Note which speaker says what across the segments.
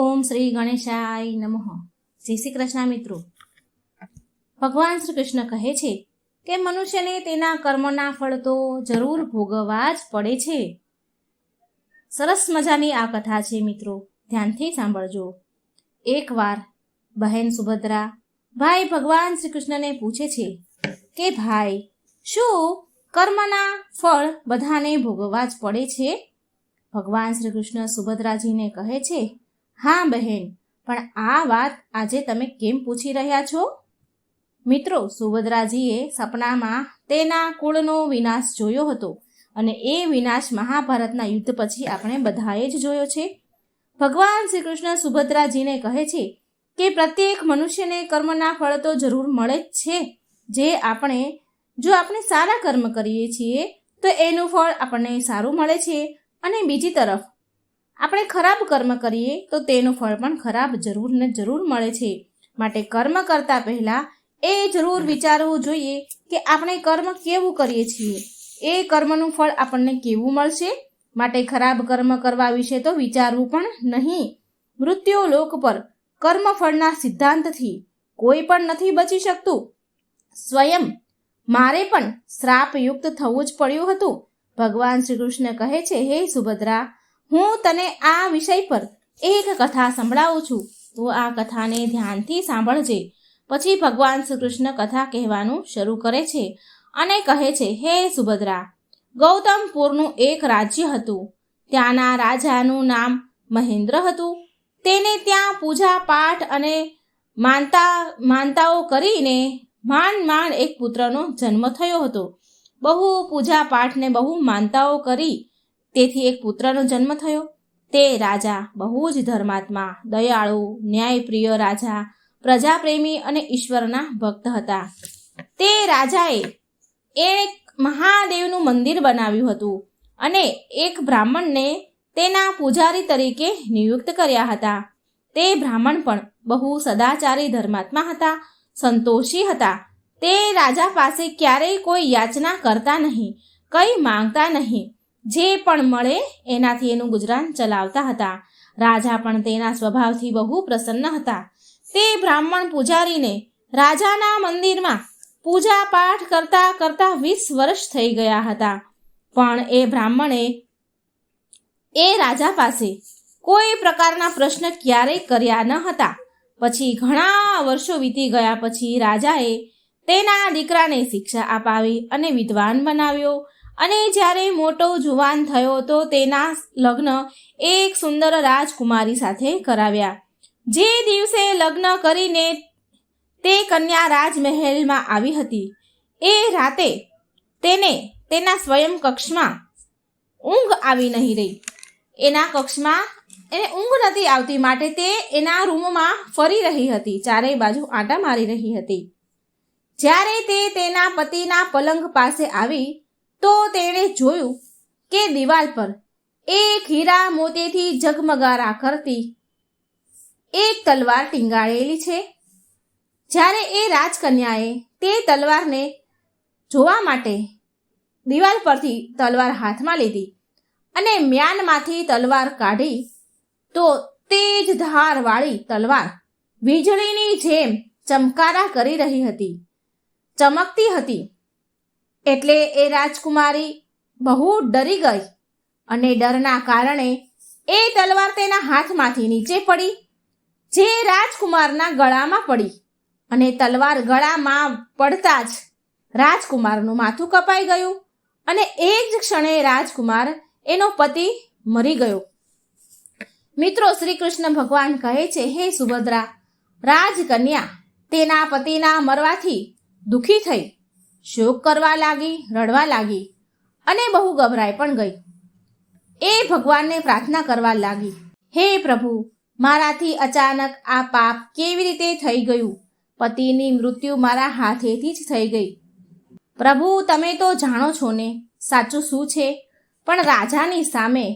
Speaker 1: ઓમ શ્રી ગણેશાય નમઃ. જય શ્રી કૃષ્ણ મિત્રો. ભગવાન શ્રી કૃષ્ણ કહે છે કે મનુષ્યને તેના કર્મના ફળ તો જરૂર ભોગવવા જ પડે છે. સરસ મજાની આ કથા છે મિત્રો. ધ્યાનથી સાંભળજો. એકવાર બહેન સુભદ્રા ભાઈ ભગવાન શ્રી કૃષ્ણને પૂછે છે કે ભાઈ, શું કર્મના ફળ બધાને ભોગવવા જ પડે છે? ભગવાન શ્રી કૃષ્ણ સુભદ્રાજીને કહે છે હા, બહેન. પણ આ વાત આજે તમે કેમ પૂછી રહ્યા છો? મિત્રો, સુભદ્રાજીએ સપનામાં તેના કુળનો વિનાશ જોયો હતો અને એ વિનાશ મહાભારતના યુદ્ધ પછી આપણે બધાએ જ જોયો છે. ભગવાન શ્રી કૃષ્ણ સુભદ્રાજીને કહે છે કે પ્રત્યેક મનુષ્યને કર્મના ફળ તો જરૂર મળે જ છે. જે આપણે, જો આપણે સારા કર્મ કરીએ છીએ, તો એનું ફળ આપણને સારું મળે છે. અને બીજી તરફ આપણે ખરાબ કર્મ કરીએ તો તેનું ફળ પણ ખરાબ જરૂર ને જરૂર મળે છે. માટે કર્મ કરતા પહેલા એ જરૂર વિચારવું જોઈએ કે આપણે કર્મ કેવું કરીએ છીએ. એ કર્મનું ફળ આપણને કેવું મળશે? માટે ખરાબ કર્મ કરવા વિશે તો વિચારવું પણ નહીં. મૃત્યુ લોક પર કર્મફળના સિદ્ધાંતથી કોઈ પણ નથી બચી શકતું. સ્વયં મારે પણ શ્રાપયુક્ત થવું જ પડ્યું હતું. ભગવાન શ્રી કૃષ્ણ કહે છે, હે સુભદ્રા હું તને આ વિષય પર એક કથા સંભળાવું છું. તો આ કથાને ધ્યાનથી સાંભળજે. પછી ભગવાન શ્રી કૃષ્ણ કથા કહેવાનું શરૂ કરે છે અને કહે છે, હે સુભદ્રા, ગૌતમપુરનું એક રાજ્ય હતું. ત્યાંના રાજાનું નામ મહેન્દ્ર હતું. તેને ત્યાં પૂજા પાઠ અને માનતા, માનતાઓ કરીને માંડ માંડ એક પુત્રનો જન્મ થયો હતો. બહુ પૂજા પાઠને બહુ માનતાઓ કરી તેથી એક પુત્રનો જન્મ થયો. તે રાજા, બહુ જ ધર્માત્મા, દયાળુ, ન્યાયપ્રિય રાજા, પ્રજાપ્રેમી અને ઈશ્વરના ભક્ત હતા. તે રાજાએ એક મહાદેવનું મંદિર બનાવ્યું હતું અને એક બ્રાહ્મણને તેના પૂજારી તરીકે નિયુક્ત કર્યા હતા. તે બ્રાહ્મણ પણ બહુ સદાચારી ધર્માત્મા હતા, સંતોષી હતા. તે રાજા પાસે ક્યારેય કોઈ યાચના કરતા નહીં, કંઈ માંગતા નહીં. જે પણ મળે એનાથી એનું ગુજરાન ચલાવતા હતા. રાજા પણ તેના સ્વભાવથી બહુ પ્રસન્ન હતા. તે બ્રાહ્મણ પૂજારીને રાજાના મંદિરમાં પૂજા પાઠ કરતા કરતા વીસ વર્ષ થઈ ગયા હતા. પણ એ બ્રાહ્મણે એ રાજા પાસે કોઈ પ્રકારના પ્રશ્ન ક્યારેય કર્યા ન હતા. પછી ઘણા વર્ષો વીતી ગયા પછી રાજાએ તેના દીકરાને શિક્ષા અપાવી અને વિદ્વાન બનાવ્યો. અને જ્યારે મોટો જુવાન થયો તો તેના લગ્ન એક સુંદર રાજકુમારી સાથે કરાવ્યા. જે દિવસે લગ્ન કરીને તે કન્યા રાજમહેલમાં આવી હતી. એ રાતે તેને તેના સ્વયં કક્ષમાં ઊંઘ આવી નહીં રહી. એના કક્ષમાં એને ઊંઘ નથી આવતી માટે તે એના રૂમમાં ફરી રહી હતી ચારેય બાજુ આંટા મારી રહી હતી. જ્યારે તે તેના પતિના પલંગ પાસે આવી તો તેણે જોયું કે દિવાલ પર એક હીરા મોતીથી ઝગમગારા કરતી એક તલવાર ટીંગાળેલી છે. જ્યારે એ રાજકન્યાએ તે તલવારને જોવા માટે દિવાલ પરથી તલવાર હાથમાં લીધી અને મ્યાનમાંથી તલવાર કાઢી, તો તેજ ધારવાળી તલવાર વીજળીની જેમ ચમકારા કરી રહી હતી, ચમકતી હતી. એટલે એ રાજકુમારી બહુ ડરી ગઈ અને ડરના કારણે એ તલવાર તેના હાથમાંથી નીચે પડી, જે રાજકુમારના ગળામાં પડી અને તલવાર ગળામાં પડતા જ રાજકુમારનું માથું કપાઈ ગયું અને એ જ ક્ષણે રાજકુમાર એનો પતિ મરી ગયો. મિત્રો શ્રી કૃષ્ણ ભગવાન કહે છે, હે સુભદ્રા, રાજકન્યા, તેના પતિના મરવાથી દુઃખી થઈ શોક કરવા લાગી, રડવા લાગી અને બહુ ગભરાઈ પણ ગઈ. એ ભગવાનને પ્રાર્થના કરવા લાગી, હે પ્રભુ, મારાથી અચાનક આ પાપ કેવી રીતે થઈ ગયું? પતિની મૃત્યુ મારા હાથેથી જ થઈ ગઈ. પ્રભુ, તમે તો જાણો છો ને, સાચું શું છે? પણ રાજાની સામે,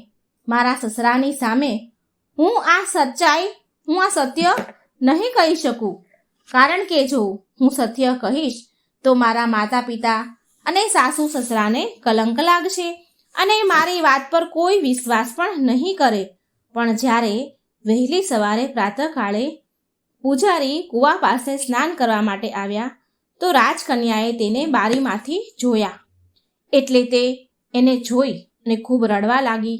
Speaker 1: મારા સસરાની સામે હું આ સચ્ચાઈ, હું આ સત્ય નહીં કહી શકું. કારણ કે જો હું સત્ય કહીશ તો મારા માતા પિતા અને સાસુ સસરાને કલંક લાગશે અને મારી વાત પર કોઈ વિશ્વાસ પણ નહીં કરે. પણ જ્યારે વહેલી સવારે પ્રાતઃકાળે પૂજારી કૂવા પાસે સ્નાન કરવા માટે આવ્યા, તો રાજકન્યાએ તેને બારીમાંથી જોયા. એટલે તે એને જોઈ અને ખૂબ રડવા લાગી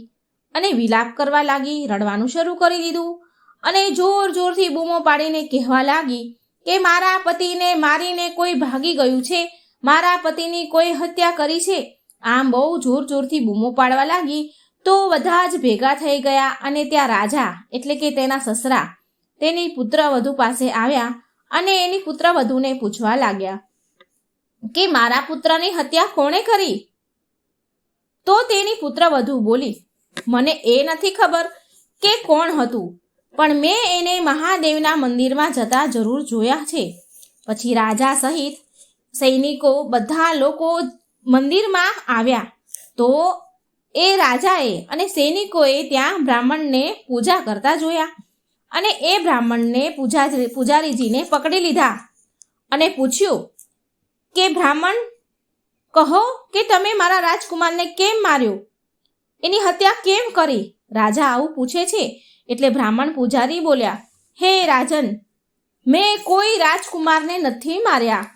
Speaker 1: અને વિલાપ કરવા લાગી, રડવાનું શરૂ કરી દીધું અને જોર જોરથી બૂમો પાડીને કહેવા લાગી કે મારા પતિને મારીને કોઈ ભાગી ગયું છે? મારા પતિની કોઈ હત્યા કરી છે? આમ બહુ જોર જોરથી બૂમો પાડવા લાગી. તો બધા જ ભેગા થઈ ગયા અને ત્યાં રાજા, એટલે કે તેના સસરા, તેની પુત્રવધુ પાસે આવ્યા અને એની પુત્રવધુને પૂછવા લાગ્યા, કે મારા પુત્રની હત્યા કોણે કરી? તો તેની પુત્રવધુ બોલી, મને એ નથી ખબર કે કોણ હતું. પણ મેં એને મહાદેવના મંદિરમાં જતા જરૂર જોયા છે. પછી રાજા સહિત સૈનિકો બધા લોકો મંદિરમાં આવ્યા. તો એ રાજાએ અને સૈનિકોએ ત્યાં બ્રાહ્મણને પૂજા કરતા જોયા અને એ બ્રાહ્મણને પૂજા પૂજારીજીને પકડી લીધા અને પૂછ્યું, કે બ્રાહ્મણ, કહો કે તમે મારા રાજકુમારને કેમ માર્યો? એની હત્યા કેમ કરી? રાજા આવું પૂછે છે. એટલે બ્રાહ્મણ પૂજારી બોલ્યા, હે રાજન, મેં કોઈ રાજકુમારને નથી માર્યા.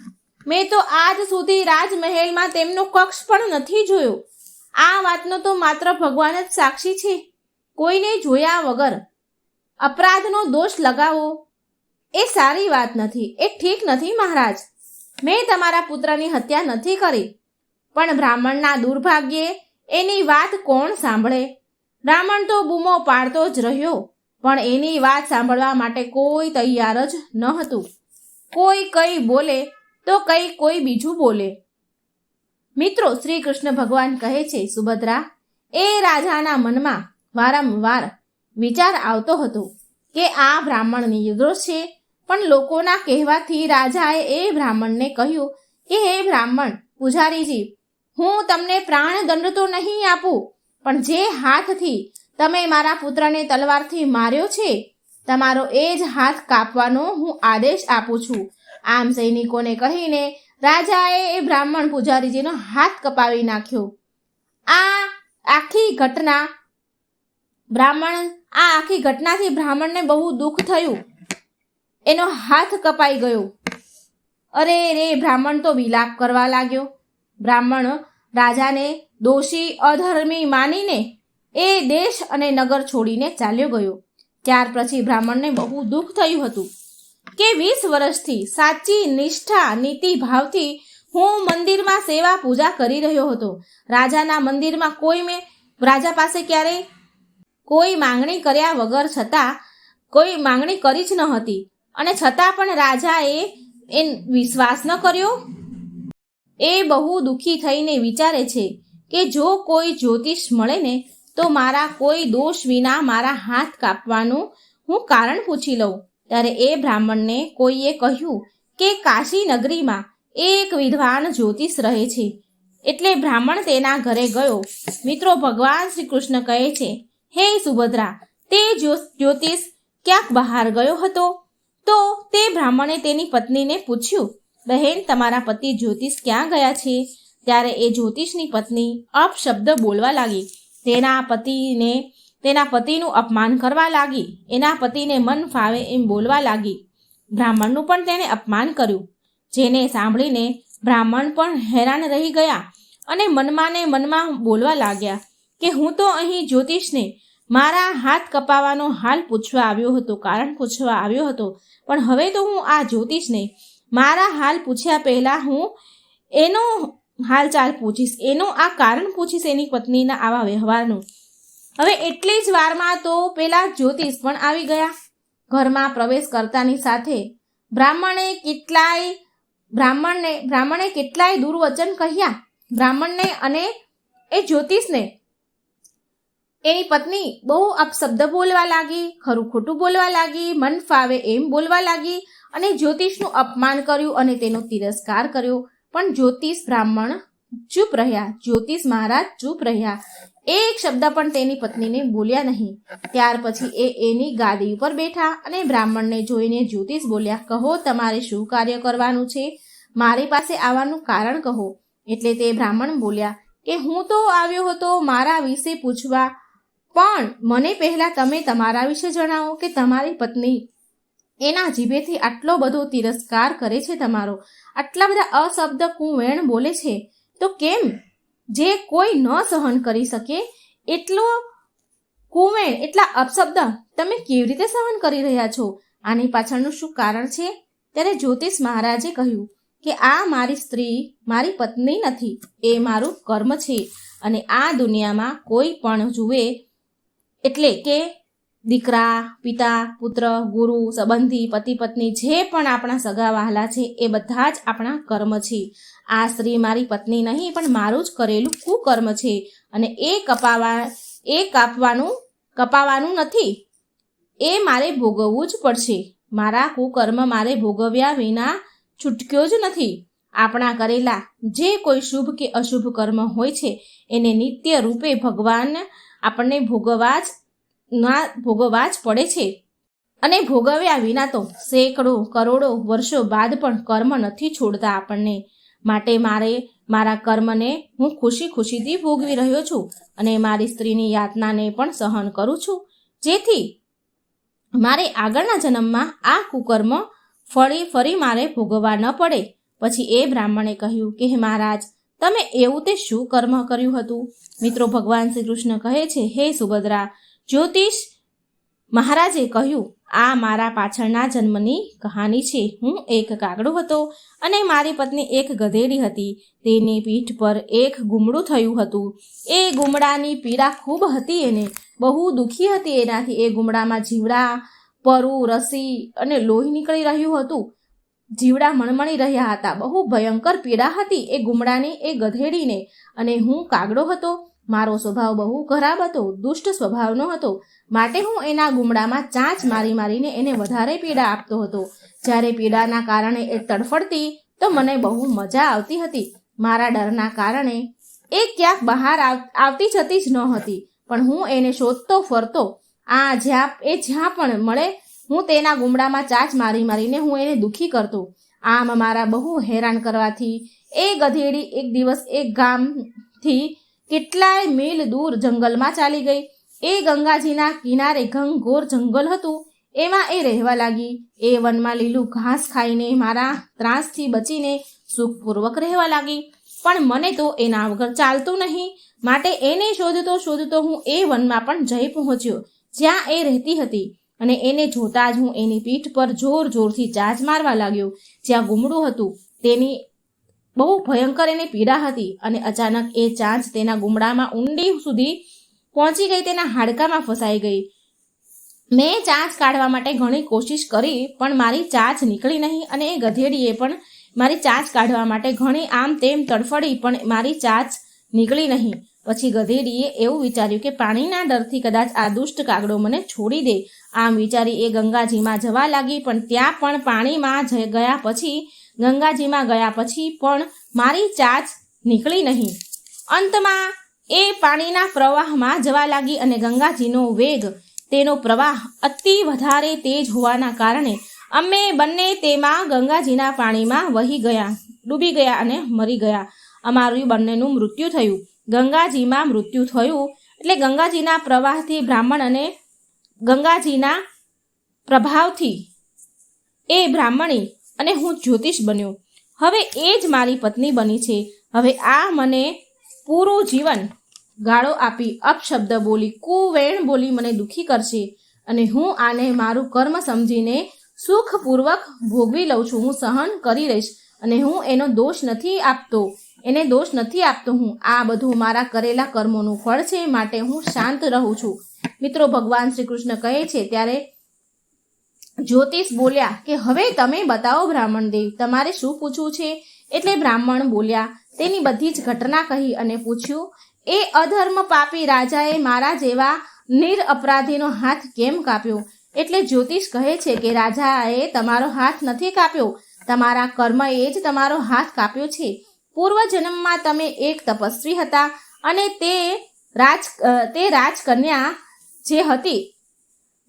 Speaker 1: મેં તો આજ સુધી રાજમહેલમાં તેમનો કક્ષ પણ નથી જોયો. આ વાતનો તો માત્ર ભગવાન જ સાક્ષી છે. કોઈને જોયા વગર અપરાધનો દોષ લગાવો. એ સારી વાત નથી, એ ઠીક નથી મહારાજ. મેં તમારા પુત્રની હત્યા નથી કરી. પણ બ્રાહ્મણના દુર્ભાગ્યે એની વાત કોણ સાંભળે? બ્રાહ્મણ તો બૂમો પાડતો જ રહ્યો, પણ એની વાત સાંભળવા માટે કોઈ તૈયાર જ ન હતું. કોઈ કઈ બોલે તો કઈ કોઈ બીજું બોલે. મિત્રો, શ્રી કૃષ્ણ ભગવાન કહે છે, સુભદ્રા, એ રાજાના મનમાં વારંવાર વિચાર આવતો હતો કે આ બ્રાહ્મણ નિર્દોષ છે, પણ લોકોના કહેવાથી રાજાએ એ બ્રાહ્મણને કહ્યું કે, હે બ્રાહ્મણ, પૂજારીજી, હું તમને પ્રાણદંડ તો નહીં આપું પણ જે હાથથી તમે મારા પુત્રને તલવારથી માર્યો છે, તમારો એ જ હાથ કાપવાનો હું આદેશ આપું છું. આમ સૈનિકોને કહીને રાજાએ એ બ્રાહ્મણ પૂજારીજીનો હાથ કપાવી નાખ્યો. આ આખી ઘટના બ્રાહ્મણ, આ આખી ઘટનાથી બ્રાહ્મણને બહુ દુઃખ થયું. એનો હાથ કપાઈ ગયો. અરે રે, બ્રાહ્મણ તો વિલાપ કરવા લાગ્યો. બ્રાહ્મણ રાજાને દોષી અધર્મી માનીને એ દેશ અને નગર છોડીને ચાલ્યો ગયો. ત્યાર પછી બ્રાહ્મણને બહુ દુઃખ થયું હતું કે વીસ વર્ષથી સાચી નિષ્ઠા, નીતિ ભાવથી હું મંદિરમાં સેવા પૂજા કરી રહ્યો હતો. રાજાના મંદિરમાં કોઈ મેં, રાજા પાસે ક્યારેય કોઈ માંગણી કર્યા વગર છતાં કોઈ માંગણી કરી જ ન હતી. અને છતાં પણ રાજાએ એ વિશ્વાસ ન કર્યો. એ બહુ દુઃખી થઈને વિચારે છે કે જો કોઈ જ્યોતિષ મળે ને, તો મારા કોઈ દોષ વિના મારા હાથ કાપવાનું હું કારણ પૂછી લઉં. ત્યારે એ બ્રાહ્મણને કોઈએ કહ્યું કે કાશી નગરીમાં એક વિદ્વાન જ્યોતિષ રહે છે. એટલે બ્રાહ્મણ તેના ઘરે ગયો. મિત્રો, ભગવાન શ્રી કૃષ્ણ કહે છે, હે સુભદ્રા, તે જ્યોતિષ ક્યાંક બહાર ગયો હતો? તો તે બ્રાહ્મણે તેની પત્નીને પૂછ્યું, બહેન, તમારા પતિ જ્યોતિષ ક્યાં ગયા છે? ત્યારે એ જ્યોતિષની પત્ની અપશબ્દ બોલવા લાગી. તેના પતિને, તેના પતિનું અપમાન કરવા લાગી. એના પતિને મન ફાવે એમ બોલવા લાગી. બ્રાહ્મણનું પણ તેણે અપમાન કર્યું. જેને સાંભળીને બ્રાહ્મણ પણ હેરાન રહી ગયા અને મનમાં ને મનમાં બોલવા લાગ્યા કે હું તો અહીં જ્યોતિષને મારા હાથ કપાવાનો હાલ પૂછવા આવ્યો હતો, કારણ પૂછવા આવ્યો હતો. પણ હવે તો હું આ જ્યોતિષને મારા હાલ પૂછ્યા પહેલાં હું એનો હાલચાલ પૂછીશ. એનું આ કારણ પૂછીશ એની પત્નીના આવા વ્યવહારનું. હવે એટલી જ વારમાં તો પેલા જ્યોતિષ પણ આવી ગયા. ઘરમાં પ્રવેશ કરતાની સાથે બ્રાહ્મણે કેટલાય, બ્રાહ્મણને, બ્રાહ્મણે કેટલાય દુર્વચન કહ્યા. બ્રાહ્મણને અને એ જ્યોતિષને. એની પત્ની બહુ અપશબ્દ બોલવા લાગી, ખરું ખોટું બોલવા લાગી, મન ફાવે એમ બોલવા લાગી અને જ્યોતિષનું અપમાન કર્યું અને તેનો તિરસ્કાર કર્યો. પણ જ્યોતિષ બ્રાહ્મણ ચૂપ રહ્યા. જ્યોતિષ મહારાજ ચૂપ રહ્યા. એક શબ્દ પણ તેની પત્નીને બોલ્યા નહીં. ત્યાર પછી એ એની ગાદી ઉપર બેઠા અને બ્રાહ્મણને જોઈને જ્યોતિષ બોલ્યા, કહો, તમારે શું કાર્ય કરવાનું છે? મારી પાસે આવવાનું કારણ કહો. એટલે તે બ્રાહ્મણ બોલ્યા, કે હું તો આવ્યો હતો મારા વિશે પૂછવા. પણ મને પહેલા તમે તમારા વિશે જણાવો કે તમારી પત્ની એના જીભેથી આટલો બધો તિરસ્કાર કરે છે તમારો? આટલા બધા અશબ્દ કુવેણ બોલે છે? તો કેમ? જે કોઈ ન સહન કરી શકે, એટલો કુવેણ, એટલા અપશબ્દ તમે કેવી રીતે સહન કરી રહ્યા છો? આની પાછળનું શું કારણ છે? ત્યારે જ્યોતિષ મહારાજે કહ્યું કે આ મારી સ્ત્રી, મારી પત્ની નથી, એ મારું કર્મ છે. અને આ દુનિયામાં કોઈ પણ જુએ એટલે કે દીકરા, પિતા, પુત્ર, ગુરુ, સંબંધી, પતિ, પત્ની જે પણ આપણા સગા વહાલા છે એ બધા જ આપણા કર્મ છે. આ સ્ત્રી મારી પત્ની નહીં, પણ મારું જ કરેલું કુકર્મ છે અને એ કપાવા, એ કાપવાનું, કપાવાનું નથી. એ મારે ભોગવવું જ પડશે. મારા કુકર્મ મારે ભોગવ્યા વિના છૂટક્યો જ નથી. આપણા કરેલા જે કોઈ શુભ કે અશુભ કર્મ હોય છે, એને નિત્ય રૂપે ભગવાન આપણને ભોગવવા જ ના ભોગવવા જ પડે છે. અને ભોગવ્યા વિના તો સેંકડો, કરોડો વર્ષો બાદ પણ કર્મ નથી છોડતા આપણને. માટે મારે મારા કર્મને હું ખુશી ખુશીથી ભોગવી રહ્યો છું અને મારી સ્ત્રીની યાતનાને પણ સહન કરું છું. જેથી મારે આગળના જન્મમાં આ કુકર્મ ફરી ફરી મારે ભોગવવા ન પડે. પછી એ બ્રાહ્મણે કહ્યું કે, હે મહારાજ, તમે એવું તે શું કર્મ કર્યું હતું? મિત્રો, ભગવાન શ્રી કૃષ્ણ કહે છે, હે સુભદ્રા જ્યોતિષ મહારાજે કહ્યું, આ મારા પાછળના જન્મની કહાની છે. હું એક કાગડો હતો અને મારી પત્ની એક ગધેડી હતી. તેની પીઠ પર એક ગુમડું થયું હતું. એ ગુમડાની પીડા ખૂબ હતી એને. બહુ દુઃખી હતી એનાથી. એ ગુમડામાં જીવડા, પરુ, રસી અને લોહી નીકળી રહ્યું હતું. જીવડા મણમણી રહ્યા હતા. બહુ ભયંકર પીડા હતી એ ગુમડાની, એ ગધેડીને. અને હું કાગડો હતો. મારો સ્વભાવ બહુ ખરાબ હતો, દુષ્ટ સ્વભાવનો હતો. માટે હું એના ગુમડામાં ચાંચ મારી મારીને એને વધારે પીડા આપતો હતો. જ્યારે પીડાના કારણે એ તડફડતી, તો મને બહુ મજા આવતી હતી. મારા ડરના કારણે એ ક્યાંક બહાર આવ- આવતી જતી જ ન હતી. પણ હું એને શોધતો ફરતો. આ જ્યાં, એ જ્યાં પણ મળે, હું તેના ગુમડામાં ચાંચ મારી મારીને હું એને દુઃખી કરતો. આમ મારા બહુ હેરાન કરવાથી, એ ગધેડી એક દિવસ એક ગામથી કેટલાય મીલ દૂર જંગલમાં ચાલી ગઈ. એ ગંગાજીના કિનારે ઘંઘોર જંગલ હતું. એમાં એ રહેવા લાગી. એ વનમાં લીલું ઘાસ ખાઈને મારા ત્રાસથી બચીને સુખપૂર્વક રહેવા લાગી. પણ મને તો એના વગર ચાલતું નહીં. માટે એને શોધતો શોધતો હું એ વનમાં પણ જઈ પહોંચ્યો, જ્યાં એ રહેતી હતી. અને એને જોતા જ હું એની પીઠ પર જોર જોરથી ચાજ મારવા લાગ્યો. જ્યાં ગુમડું હતું, તેની બહુ ભયંકર એને પીડા હતી અને અચાનક એ ચાંચ તેના ગુમડામાં ઊંડી સુધી પહોંચી ગઈ, તેના હાડકામાં ફસાઈ ગઈ. મેં ચાંચ કાઢવા માટે ઘણી કોશિશ કરી, પણ મારી ચાંચ નીકળી નહીં અને એ ગધેડીએ પણ મારી ચાંચ કાઢવા માટે ઘણી આમ તેમ તડફડી, પણ મારી ચાંચ નીકળી નહીં. પછી ગધેડીએ એવું વિચાર્યું કે પાણીના ડરથી કદાચ આ દુષ્ટ કાગડો મને છોડી દે. આમ વિચારી એ ગંગાજીમાં જવા લાગી, પણ ત્યાં પણ પાણીમાં ગયા પછી ગંગાજીમાં ગયા પછી પણ મારી ચાચ નીકળી નહીં. અંતમાં એ પાણીના પ્રવાહમાં જવા લાગી અને ગંગાજીનો વેગ, તેનો પ્રવાહ અતિ વધારે તેજ હોવાના કારણે અમે બંને તેમાં ગંગાજીના પાણીમાં વહી ગયા, ડૂબી ગયા અને મરી ગયા. અમારું બંનેનું મૃત્યુ થયું. ગંગાજીમાં મૃત્યુ થયું એટલે ગંગાજીના પ્રવાહથી બ્રાહ્મણ અને ગંગાજીના પ્રભાવથી એ બ્રાહ્મણી અને હું જ્યોતિષ બન્યો. હવે એ જ મારી પત્ની બની છે. હવે આ મને પૂરું જીવન ગાળો આપી અપશબ્દ બોલી, કુવેણ બોલી મને દુઃખી કરશે. અને હું આને મારું કર્મ સમજીને સુખપૂર્વક ભોગવી લઉં છું. હું સહન કરી રહીશ અને હું એનો દોષ નથી આપતો. એને દોષ નથી આપતો હું. આ બધું મારા કરેલા કર્મોનું ફળ છે. માટે હું શાંત રહું છું. મિત્રો, ભગવાન શ્રી કૃષ્ણ કહે છે, ત્યારે જ્યોતિષ બોલ્યા કે, હવે તમે બતાવો બ્રાહ્મણ દેવ, તમારે શું પૂછવું છે? એટલે બ્રાહ્મણ બોલ્યા, તેની બધી જ ઘટના કહી અને પૂછ્યું, એ અધર્મ પાપી રાજાએ મારા જેવા નિર અપરાધીનો હાથ કેમ કાપ્યો? એટલે જ્યોતિષ કહે છે કે, રાજાએ તમારો હાથ નથી કાપ્યો, તમારા કર્મએ જ તમારો હાથ કાપ્યો છે. પૂર્વ જન્મમાં તમે એક તપસ્વી હતા અને તે રાજ તે રાજકન્યા જે હતી,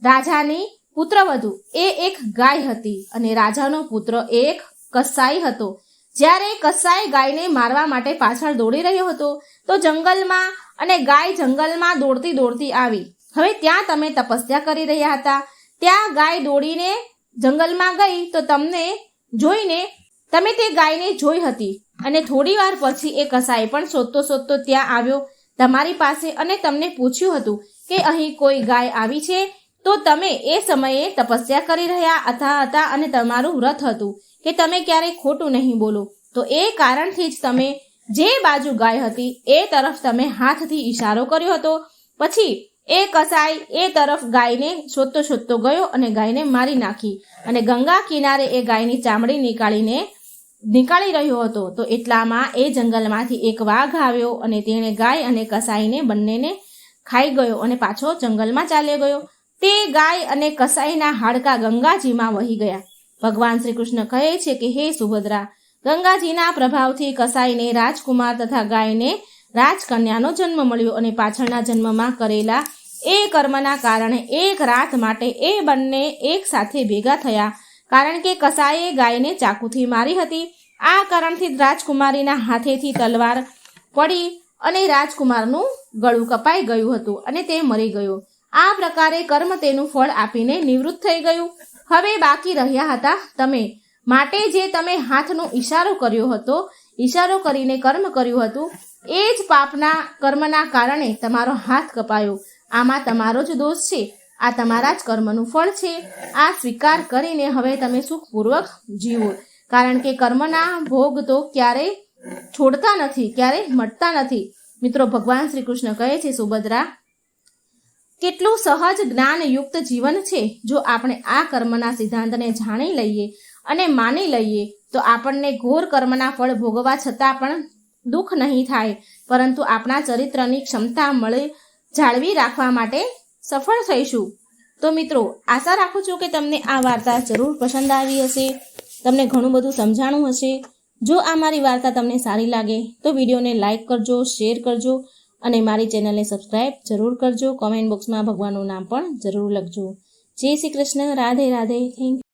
Speaker 1: રાજાની પુત્રવધુ એ એક ગાય હતી અને રાજાનો પુત્ર એક કસાઈ હતો. જ્યારે કસાઈ ગાયને મારવા માટે પાછળ દોડી રહ્યો હતો, તો જંગલમાં અને ગાય જંગલમાં દોડતી દોડતી આવી. હવે ત્યાં તમે તપસ્યા કરી રહ્યા હતા. ત્યાં ગાય દોડીને જંગલમાં ગઈ, તો તમને જોઈને તમે તે ગાયને જોઈ હતી અને થોડી વાર પછી એ કસાઈ પણ શોધતો શોધતો ત્યાં આવ્યો. તમારી પાસે અને તમને પૂછ્યું હતું કે અહીં કોઈ ગાય આવી છે? તો તમે એ સમયે તપસ્યા કરી રહ્યા હતા હતા અને તમારું વ્રત હતું કે તમે ક્યારેય ખોટું નહીં બોલો. તો એ કારણથી જ તમે જે બાજુ ગાય હતી, એ તરફ તમે હાથથી ઈશારો કર્યો હતો. પછી એ કસાઈ એ તરફ ગાયને શોધતો શોધતો ગયો અને ગાયને મારી નાખી અને ગંગા કિનારે એ ગાયની ચામડી નીકાળીને નીકાળી રહ્યો હતો. તો એટલામાં એ જંગલમાંથી એક વાઘ આવ્યો અને તેણે ગાય અને કસાઈને બંનેને ખાઈ ગયો અને પાછો જંગલમાં ચાલ્યો ગયો. તે ગાય અને કસાઈના હાડકા ગંગાજીમાં વહી ગયા. ભગવાન શ્રી કૃષ્ણ કહે છે કે, હે સુભદ્રા, ગંગાજીના પ્રભાવથી કસાઈને રાજકુમાર તથા ગાયને રાજકન્યાનો જન્મ મળ્યો અને પાછળના જન્મમાં કરેલા એ કર્મના કારણે એક રાત માટે એ બંને એક સાથે ભેગા થયા. કારણ કે કસાઈએ ગાયને ચાકુથી મારી હતી. આ કારણથી રાજકુમારીના હાથેથી તલવાર પડી અને રાજકુમારનું ગળું કપાઈ ગયું હતું અને તે મરી ગયો. આ પ્રકારે કર્મ તેનું ફળ આપીને નિવૃત્ત થઈ ગયું. હવે બાકી રહ્યા હતા તમે. માટે જે તમે હાથનો ઈશારો કર્યો હતો, ઈશારો કરીને કર્મ કર્યું હતું, એ જ પાપના કર્મના કારણે તમારો હાથ કપાયો. આમાં તમારો જ દોષ છે. આ તમારા જ કર્મનું ફળ છે. આ સ્વીકાર કરીને હવે તમે સુખપૂર્વક જીવો. કારણ કે કર્મના ભોગ તો ક્યારેય છોડતા નથી ક્યારેય મટતા નથી. મિત્રો, ભગવાન શ્રી કૃષ્ણ કહે છે, સુભદ્રા કેટલું સહજ જ્ઞાનયુક્ત જીવન છે? જો આપણે આ કર્મના સિદ્ધાંતને જાણી લઈએ અને માની લઈએ, તો આપણને ઘોર કર્મના ફળ ભોગવવા છતાં પણ દુઃખ નહીં થાય, પરંતુ આપણા ચરિત્રની ક્ષમતા મળે જાળવી રાખવા માટે સફળ થઈશું. તો મિત્રો, આશા રાખું છું કે તમને આ વાર્તા જરૂર પસંદ આવી હશે. તમને ઘણું બધું સમજાણું હશે. જો આ મારી વાર્તા તમને સારી લાગે, તો વિડીયોને લાઇક કરજો, શેર કરજો અને મારી ચેનલને સબસ્ક્રાઈબ જરૂર કરજો. કોમેન્ટ બોક્સમાં ભગવાનનું નામ પણ જરૂર લખજો. જય શ્રી કૃષ્ણ. રાધે રાધે. થેન્ક